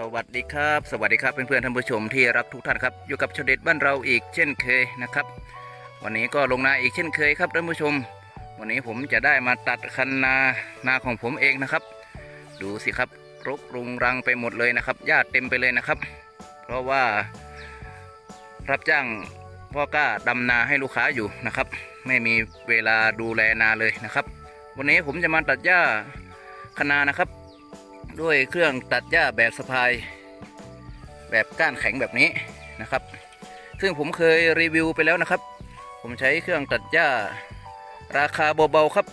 สวัสดีครับ สวัสดีครับเพื่อนๆท่านผู้ชมที่รักทุกท่านครับ อยู่กับชาวเด็ดบ้านเราอีกเช่นเคยนะครับ วันนี้ก็ลงนาอีกเช่นเคยครับท่านผู้ชม วันนี้ผมจะได้มาตัดคันนานาของผมเองนะครับ ดูสิครับรกรุงรังไปหมดเลยนะครับหญ้าเต็มไปเลยนะครับ เพราะว่า รับจ้างพ่อกล้าดำนาให้ลูกค้าอยู่นะครับ ไม่มีเวลาดูแลนาเลยนะครับ วันนี้ผมจะมาตัดหญ้าคะนานะครับ ด้วยเครื่องตัดหญ้าแบบสะพาย แบบก้านแข็งแบบนี้นะครับ ซึ่งผมเคยรีวิวไปแล้วนะครับ ผมใช้เครื่องตัดหญ้าราคาเบาๆครับ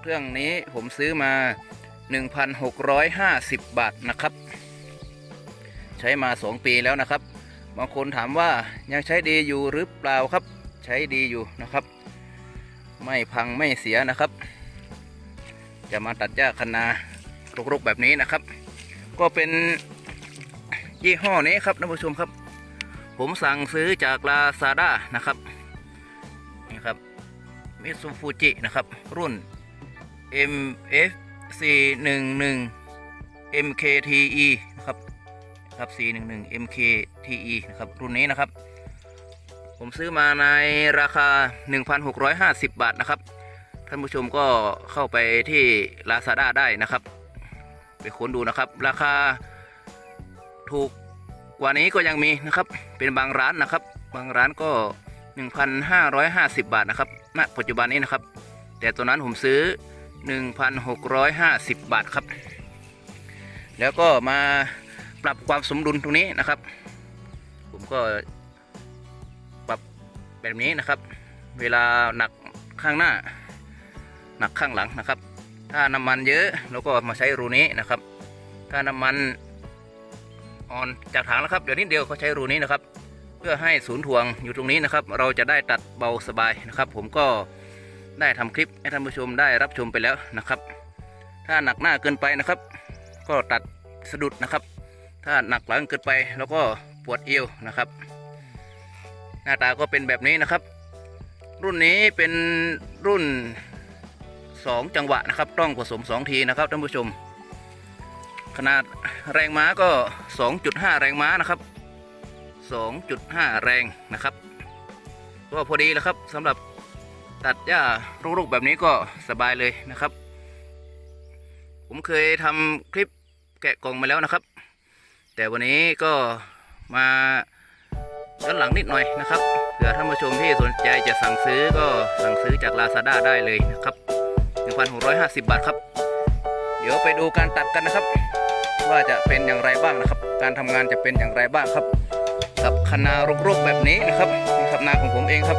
เครื่องนี้ผมซื้อมา 1,650 บาทนะครับ ใช้มา 2 ปีแล้วนะครับ บางคนถามว่ายังใช้ดีอยู่หรือเปล่าครับ ใช้ดีอยู่นะครับ ไม่พังไม่เสียนะครับ จะมาตัดหญ้าคนา รกๆแบบนี้นะครับ ก็เป็นยี่ห้อนี้ครับท่านผู้ชมครับ ผมสั่งซื้อจากลาซาด้านะครับนี่ครับมิซูฟูจินะครับ รุ่น MFC 11 MKTE นะครับครับ C11 MKTE นะครับ รุ่นนี้นะครับ ผมซื้อมาในราคา 1,650 บาทนะครับ ท่านผู้ชมก็เข้าไปที่ Lazada ได้นะครับ ไปค้นดูนะครับ ราคาถูกกว่านี้ก็ยังมีนะครับ เป็นบางร้านนะครับ บางร้านก็ 1,550 บาทนะครับณปัจจุบันนี้นะครับ แต่ตัวนั้นผมซื้อ 1,650 บาทครับ แล้วก็มาปรับความสมดุลตรงนี้นะครับ ผมก็ปรับแบบนี้นะครับ เวลาหนักข้างหน้า หนักข้างหลังนะครับ ถ้าน้ำมันเยอะเราก็มาใช้รูนี้นะครับ ถ้าน้ำมันอ่อนจากถังแล้วครับเดี๋ยวนิดเดียวเขาใช้รูนี้นะครับ เพื่อให้ศูนย์ถ่วงอยู่ตรงนี้นะครับ เราจะได้ตัดเบาสบายนะครับ ผมก็ได้ทำคลิปให้ท่านผู้ชมได้รับชมไปแล้วนะครับ ถ้าหนักหน้าเกินไปนะครับ ก็ตัดสะดุดนะครับ ถ้าหนักหลังเกินไปแล้วก็ปวดเอวนะครับ หน้าตาก็เป็นแบบนี้นะครับ รุ่นนี้เป็นรุ่น 2 จังหวะนะครับ ต้องผสม 2 ทีนะครับท่านผู้ชม ขนาดแรงม้าก็ 2.5 แรงม้านะครับ 2.5 แรงนะครับก็พอดีแล้วครับสำหรับตัดหญ้าลูกๆแบบนี้ก็สบายเลยนะครับ ผมเคยทำคลิปแกะกล่องมาแล้วนะครับ แต่วันนี้ก็มาย้อนหลังนิดหน่อยนะครับเผื่อท่านผู้ชมที่สนใจจะสั่งซื้อก็สั่งซื้อจาก Lazada ได้เลยนะครับ 1,650 บาทครับ เดี๋ยวไปดูการตัดกันนะครับ ว่าจะเป็นอย่างไรบ้างนะครับ การทำงานจะเป็นอย่างไรบ้างครับ กับคณารกๆแบบนี้นะครับนี่ครับนาของผมเองครับ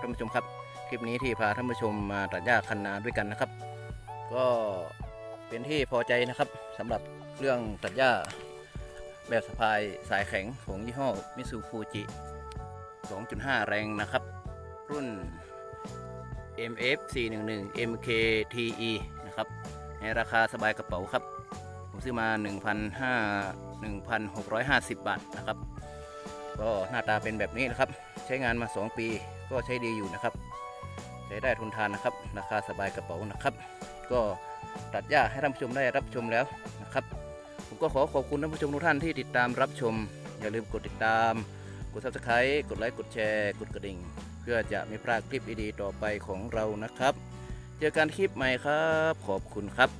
ท่านผู้ชมครับ คลิปนี้ที่พาท่านผู้ชมมาตัดหญ้าคันนาด้วยกันนะครับ ก็เป็นที่พอใจนะครับสำหรับเรื่องตัดหญ้าแบบสะพายสายแข็งของยี่ห้อมิซูฟูจิ 2.5 แรงนะครับ รุ่น MF 411 MKTE นะครับ ในราคาสบายกระเป๋าครับ ผมซื้อมา 1,500 1,650 บาทนะครับ ก็หน้าตาเป็นแบบนี้นะครับ ช้งานมา 2 ปี ก็ใช้ดีอยู่นะครับ ใช้ได้ทนทานนะครับ ราคาสบายกระเป๋านะครับ ก็ตัดหญ้าให้ท่านผู้ชมได้รับชมแล้วนะครับ ผมก็ขอขอบคุณท่านผู้ชมทุกท่านที่ติดตามรับชม อย่าลืมกดติดตาม กด subscribe กดไลค์กดแชร์กดกระดิ่ง เพื่อจะไม่พลาดคลิปดีๆต่อไปของเรานะครับ เจอกันคลิปใหม่ครับ ขอบคุณครับ